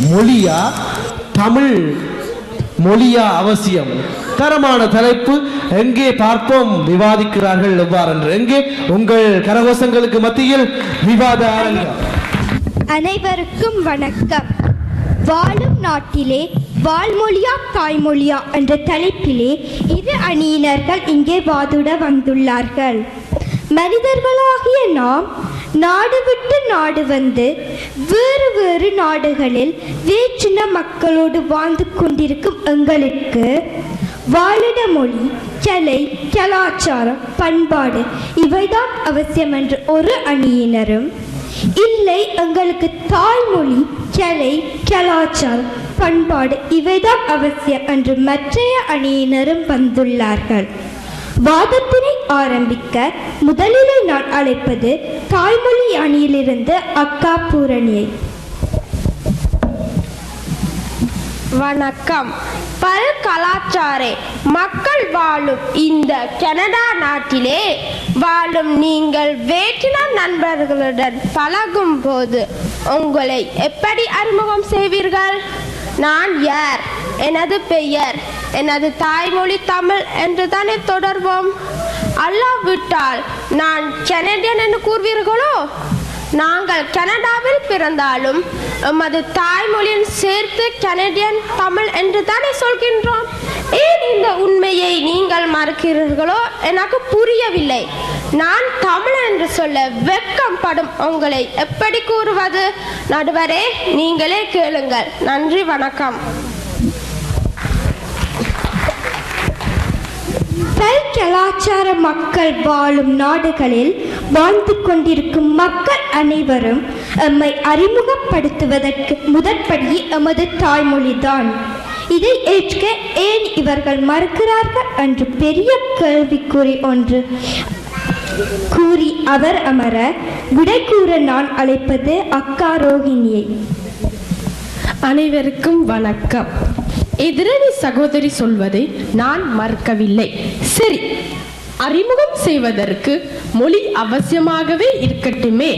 மொழியா? தமிழ் மொழியா அவசியம். தரமான தலைப்பு எங்கே பார்ப்போம்? விவாதிக்கிறார்கள் எவ்வாறென்று. எங்கே? உங்கள் கரகோசங்களுக்கு மத்தியில் விவாத அனைவருக்கும் வணக்கம். வாழும் நாட்டிலே வாழ்மொழியா தாய்மொழியா என்ற தலைப்பிலே இரு அணியினர்கள் இங்கே வாதிட வந்துள்ளார்கள். மனிதர்களாகிய நாம் நாடு விட்டு நாடு வந்து வேறு வேறு நாடுகளில் வேற்றின மக்களோடு வாழ்ந்து கொண்டிருக்கும் எங்களுக்கு வாழிட மொழி கலை கலாச்சாரம் பண்பாடு இவைதான் அவசியம் என்று ஒரு அணியினரும் இல்லை எங்களுக்கு தாய்மொழி கலை கலாச்சாரம் பண்பாடு இவைதான் அவசியம் என்று மற்றைய அணியினரும் வந்துள்ளார்கள். வாதத்தினை ஆரம்பிக்க முதலிலே நான் அழைப்பது தாய்மொழி அணியிலிருந்து அக்கா பூரணியை. வணக்கம். பல் கலாச்சாரே மக்கள் வாழும் இந்த கனடா நாட்டிலே வாழும் நீங்கள் வேற்றின நண்பர்களுடன் பழகும் போது உங்களை எப்படி அறிமுகம் செய்வீர்கள்? நான் யார்? எனது பெயர் எனது தாய்மொழி தமிழ் என்று தானே தொடர்வோம் அல்லாவிட்டால் நான் கனடியன் என்று கூறுவீர்களோ? நாங்கள் கனடாவில் பிறந்தாலும் எமது தாய்மொழியின் சேர்த்து கனடியன் தமிழ் என்று தானே சொல்கின்றோம்? ஏன் இந்த உண்மையை நீங்கள் மறக்கிறீர்களோ? எனக்கு புரியவில்லை. நான் தமிழ் என்று சொல்ல வெட்கப்படும் உங்களை எப்படி கூறுவது? நடுவரே நீங்களே கேளுங்கள். நன்றி வணக்கம். பல் கலாச்சார மக்கள் வாழும் நாடுகளில் வாழ்ந்து கொண்டிருக்கும் மக்கள் அனைவரும் எம்மை அறிமுகப்படுத்துவதற்கு முதற்படி எமது தாய்மொழிதான். இதை ஏற்க ஏன் இவர்கள் மறுக்கிறார்கள் என்று பெரிய கேள்விக்குறி ஒன்று கூறி அவர் அமர விடை கூற நான் அழைப்பது அக்கா ரோஹிணியை அனைவருக்கும் வணக்கம். எதிரணி சகோதரி சொல்வதை நான் மறுக்கவில்லை. சரி அறிமுகம் செய்வதற்கு மொழி அவசியமாகவே இருக்கட்டுமே.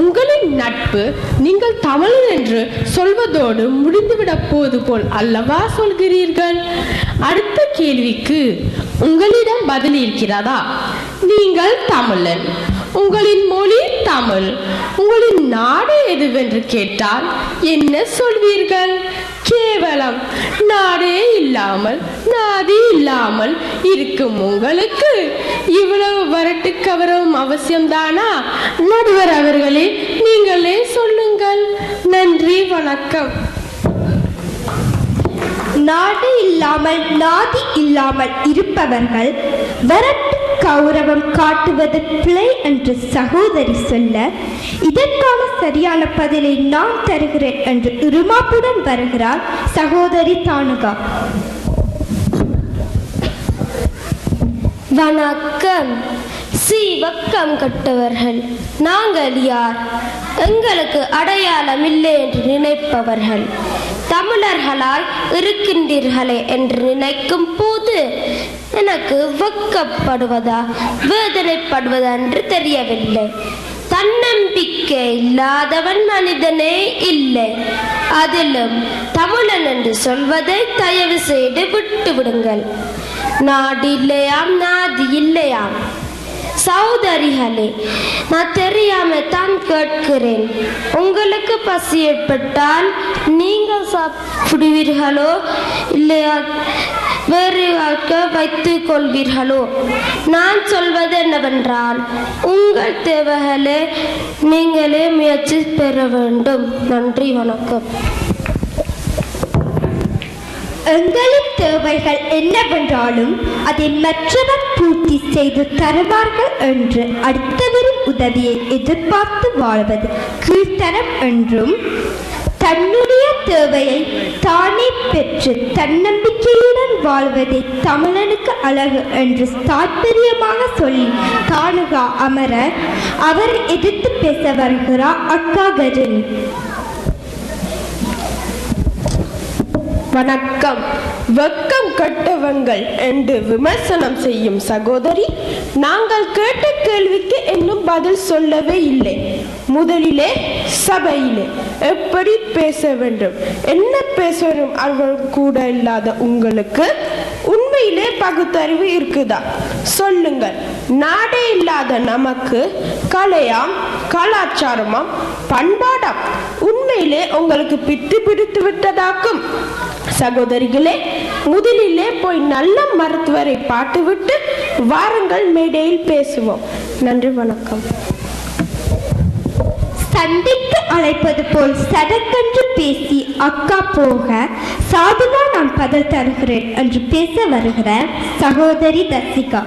உங்களின் நட்பு நீங்கள் தமிழன் என்று சொல்வதோடு முடிந்துவிடப் போது போல் அல்லவா சொல்கிறீர்கள்? அடுத்த கேள்விக்கு உங்களிடம் பதில் இருக்கிறதா? நீங்கள் தமிழன் உங்களின் மொழி தமிழ் உங்களின் நாடு எதுவென்று கேட்டால் என்ன சொல்வீர்கள்? கேவலம். நாடே இல்லாமல் நாதி இல்லாமல் இருக்கும் உங்களுக்கு. இவ்வளவு வரட்டு கவரவும் அவசியம்தானா? நடுவர் அவர்களே நீங்களே சொல்லுங்கள். நன்றி வணக்கம். நாடு இல்லாமல் நாதி இல்லாமல் இருப்பவர்கள் வரட்டு கௌரவம் காட்டுவது பிழை என்று சகோதரி சொல்ல இதற்கான சரியான பதிலை நான் தருகிறேன் என்று இருமாப்புடன் வருகிறார் சகோதரி தானுகா. வணக்கம். சீவக்கம் கட்டவர்கள். நாங்கள் யார்? எங்களுக்கு அடையாளம் இல்லை என்று நினைப்பவர்கள். தமிழர்களாய் இருக்கின்றீர்களே என்று நினைக்கும் போது எனக்கு வெக்கப்படுவதா வேதனைப்படுவதா என்று தெரியவில்லை. தன்னம்பிக்கை இல்லாதவன் மனிதனே இல்லை. அதிலும் தமிழன் என்று சொல்வதை தயவு செய்து விட்டு விடுங்கள் நாடு இல்லையாம் நாதி இல்லையாம் சகோதரிகளே நான் தெரியாம தான் கேட்கிறேன். உங்களுக்கு பசி ஏற்பட்டால் நீங்கள் சாப்பிடுவீர்களோ இல்லையா? வேறு வைத்துக் கொள்வீர்களோ நான் சொல்வது என்னவென்றால் உங்கள் தேவைகளை நீங்களே முயற்சி பெற வேண்டும். நன்றி வணக்கம். எங்களின் தேவைகள் என்னவென்றாலும் அதை மற்றவர் பூர்த்தி செய்து தருவார்கள் என்று அடுத்தவரின் உதவியை எதிர்பார்த்து வாழ்வது கீழ்த்தரம் என்றும் தன்னுடைய தேவையை தானே பெற்று தன்னம்பிக்கையுடன் வாழ்வதை தமிழனுக்கு அழகு என்று தாற்பயமாக சொல்லி காணுகா அமர அவர் எதிர்த்து பேச வருகிறார் அக்கா கஜனி வணக்கம். வெக்கம் கட்டவங்கள் என்று விமர்சனம் செய்யும் சகோதரி நாங்கள் கேட்ட கேள்விக்கு இன்னும் பதில் சொல்லவே இல்லை. முதலிலே சபையிலே எப்படி பேச வேண்டும்? என்ன பேச வேண்டும்? அவர்கள் கூட இல்லாத உங்களுக்கு உண்மையிலே பகுத்தறிவு இருக்குதா? சொல்லுங்கள். நாடே இல்லாத நமக்கு கலையாம் கலாச்சாரமாம் பண்பாடாம் உண்மையிலே உங்களுக்கு பித்து பிடித்து விட்டதாக்கும். சகோதரிகளே முதலிலே போய் நல்ல மருத்துவரை பாட்டுவிட்டு வாருங்கள் மேடையில் பேசுவோம். நன்றி வணக்கம். சண்டைக்கு அழைப்பது போல் சடக்கென்று பேசி அக்கா போக சாதன பதில் தருகிறேன் என்று பேச வருகிற சகோதரி தசிகா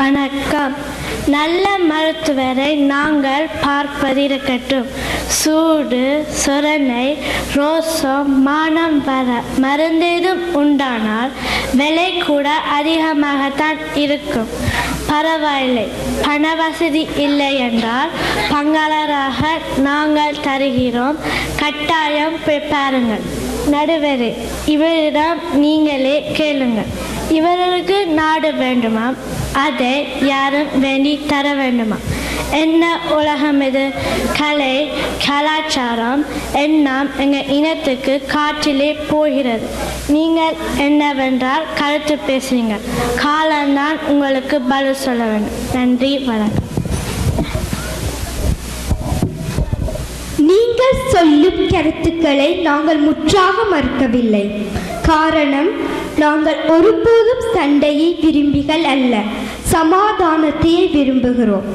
வணக்கம். நல்ல மருத்துவரை நாங்கள் பார்ப்பதிருக்கட்டும். சூடு சுரணை ரோசம் மானம் வர மருந்தேதும் உண்டானால் விலை கூட அதிகமாகத்தான் இருக்கும். பரவாயில்லை. பண வசதி இல்லை என்றால் பங்காளராக நாங்கள் தருகிறோம். கட்டாயம் பாருங்கள். நடுவரே இவரிடம் நீங்களே கேளுங்கள். இவர்களுக்கு நாடு வேண்டுமா அதை யாரும் வேண்டி தர வேண்டுமா என்ன உலகம் இது கலை கலாச்சாரம் எண்ணம் எங்கள் இனத்துக்கு காற்றிலே போகிறது நீங்கள் என்னவென்றால் கருத்து பேசுங்கள் காலம்தான் உங்களுக்கு பதில் சொல்ல வேண்டும் நன்றி வணக்கம் நீங்கள் சொல்லும் கருத்துக்களை நாங்கள் முற்றாக மறுக்கவில்லை காரணம் நாங்கள் ஒருபோதும் சண்டையை விரும்பிகள் அல்ல சமாதானத்தையே விரும்புகிறோம்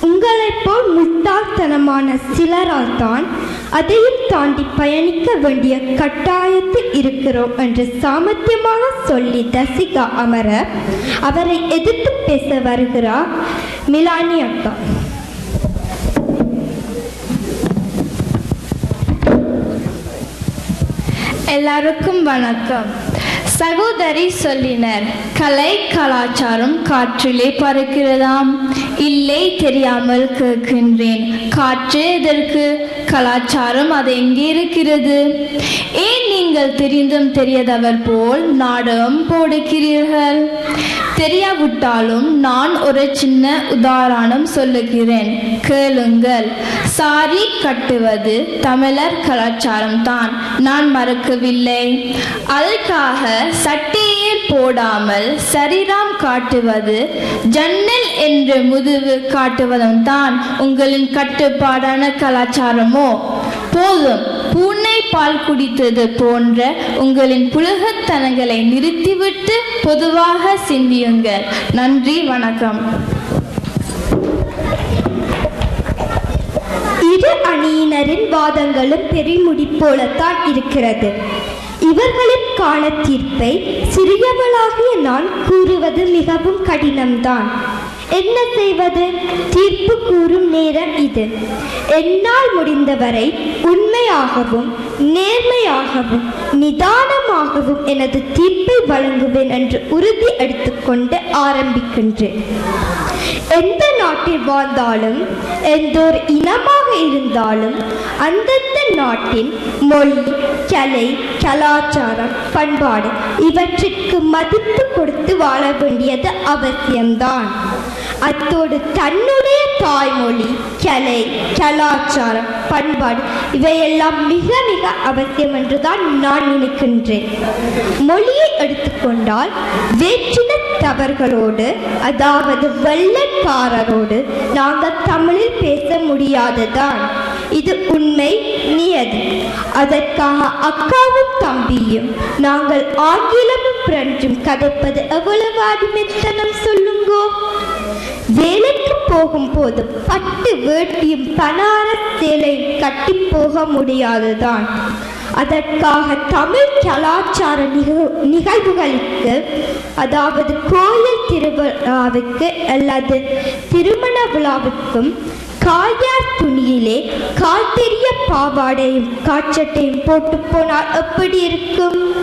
உங்களைப் போல் முட்டாள்தனமான சிலரால் தான் அதையும் தாண்டி பயணிக்க வேண்டிய கட்டாயத்தில் இருக்கிறோம் என்று சாமர்த்தியமாக சொல்லி தசிகா அமர அவரை எதிர்த்து பேச வருகிறார் மிலானி அக்கா. எல்லாருக்கும் வணக்கம். சகோதரி சொல்லினர் கலை கலாச்சாரம் காற்றிலே பறக்கிறதாம். இல்லை தெரியாமல் கேட்கின்றேன் காற்று எதற்கு? கலாச்சாரம் அது எங்கே இருக்கிறது? ஏன் நீங்கள் தெரிந்தும் தெரியாதவர் போல் நாடகம் போடுகிறீர்கள்? தெரியாவிட்டாலும் நான் ஒரு சின்ன உதாரணம் சொல்லுகிறேன். கேளுங்கள். சாரி கட்டுவது தமிழர் கலாச்சாரம் தான் நான் மறக்கவில்லை. அதற்காக சட்டையில் போடாமல் சரீரம் காட்டுவது ஜன்னல் என்று முதுகு காட்டுவதும் தான் உங்களின் கட்டுப்பாடான கலாச்சாரமோ? போதும். பூனை பால் குடித்தது போன்ற உங்களின் புலகத்தனங்களை நிறுத்திவிட்டு பொதுவாக சிந்தியுங்கள். நன்றி வணக்கம். இரு அணியினரின் வாதங்களும் பெருமுடி போலத்தான் இருக்கிறது. இவர்களுக்கான தீர்ப்பை சிறியவளாகிய நான் கூறுவது மிகவும் கடினம்தான். என்ன செய்வது? தீர்ப்பு கூறும் நேரம் இது. என்னால் முடிந்தவரை உண்மையாகவும் நேர்மையாகவும் நிதானமாகவும் எனது தீர்ப்பை வழங்குவேன் என்று உறுதி எடுத்துக்கொண்டு ஆரம்பிக்கின்றேன். எந்த நாட்டில் வாழ்ந்தாலும் எந்த ஒரு இனமாக இருந்தாலும் அந்தந்த நாட்டின் மொழி கலை கலாச்சாரம் பண்பாடு இவற்றிற்கு மதிப்பு கொடுத்து வாழ வேண்டியது அவசியம்தான். அத்தோடு தன்னுடைய தாய்மொழி கலை கலாச்சாரம் பண்பாடு இவையெல்லாம் மிக மிக அவசியம் என்றுதான் நான் நினைக்கின்றேன். மொழியை எடுத்துக்கொண்டால் வேற்றினத்தவர்களோடு அதாவது வெள்ளக்காரரோடு நாங்கள் தமிழில் பேச முடியாதுதான் இது உண்மை நியதி. அதற்காக அக்காவும் தம்பியும் நாங்கள் ஆங்கிலமும் பிரெஞ்சும் கதைப்பது எவ்வளவு அடிமைத்தனம் சொல்லுங்கோ. வேலைக்கு போகும்போது பட்டு வேட்டியும் பனாரஸ் சேலையும் கட்டி போக முடியாதுதான். அதற்காக தமிழ் கலாச்சார நிக- நிகழ்வுகளுக்கு அதாவது கோயில் திருவிழாவுக்கு அல்லது திருமண விழாவுக்கும் காயார் துணியிலே கால் தெரிய பாவாடையும் காச்சட்டையும் போட்டு போனால் எப்படி இருக்கும்?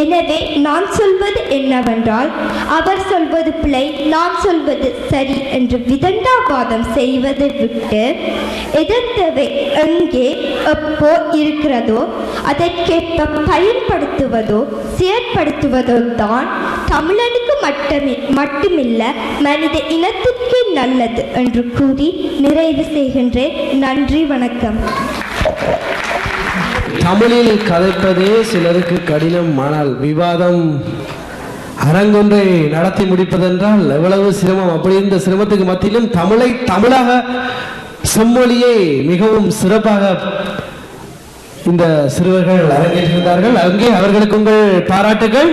எனவே நான் சொல்வது என்னவென்றால் அவர் சொல்வது பிழை நான் சொல்வது சரி என்று விதண்டாவாதம் செய்வதை விட்டு எதிர்த்தவை எங்கே எப்போ இருக்கிறதோ அதற்கேற்ப பயன்படுத்துவதோ செயற்படுத்துவதோ தான் தமிழனுக்கு மட்டுமே மட்டுமில்ல மனித இனத்திற்கே நல்லது என்று கூறி நிறைவு செய்கின்றேன். நன்றி வணக்கம். தமிழில் கதைப்பதே சிலருக்கு கடினம் ஆனால் விவாதம் அரங்கொன்றை நடத்தி முடிப்பதென்றால் எவ்வளவு சிரமம்? அப்படி இந்த சிரமத்துக்கு மத்தியிலும் தமிழை தமிழாக செம்மொழியை மிகவும் சிறப்பாக இந்த சிறுவர்கள் அரங்கேற்றிருந்தார்கள். அங்கே அவர்களுக்கு உங்கள் பாராட்டுகள்